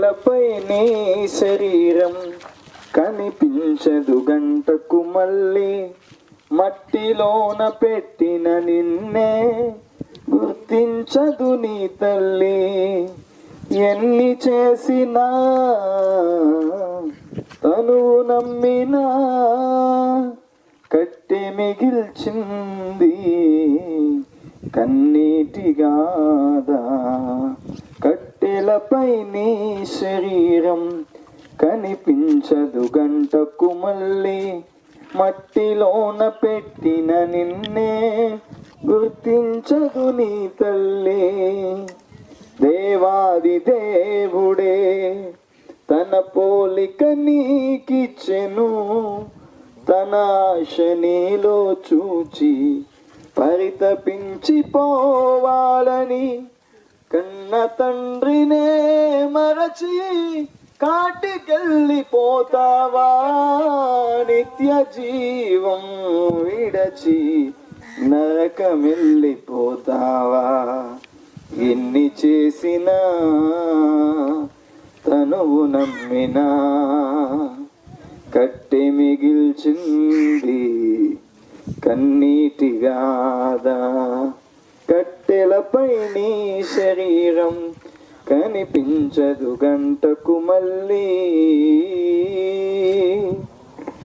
నేలపై నీ శరీరం కనిపించదు గంటకు మళ్ళీ. మట్టిలోన పెట్టిన నిన్నే గుర్తించదు నీ తల్లి. ఎన్ని చేసినా తను నమ్మినా కట్టె మిగిల్చింది కన్నీటిగాదా నేలపై నీ శరీరం కనిపించదు గంటకు మళ్ళీ మట్టిలోన పెట్టిన నిన్నే గుర్తించదు నీ తల్లి. దేవాది దేవుడే తన పోలిక నీకిచ్చెను. తన ఆశ నీలో చూచి పరితపించి పోవాలని కన్న తండ్రినే మరచి కాటికెళ్ళిపోతావా నిత్య జీవం విడచి నరకమెళ్ళిపోతావా ఎన్ని చేసినా తనువు నమ్మినా కట్టె మిగిల్చింది కన్నీటిగాదా తెలపై నీ శరీరం కనిపించదు గంటకు మళ్ళీ.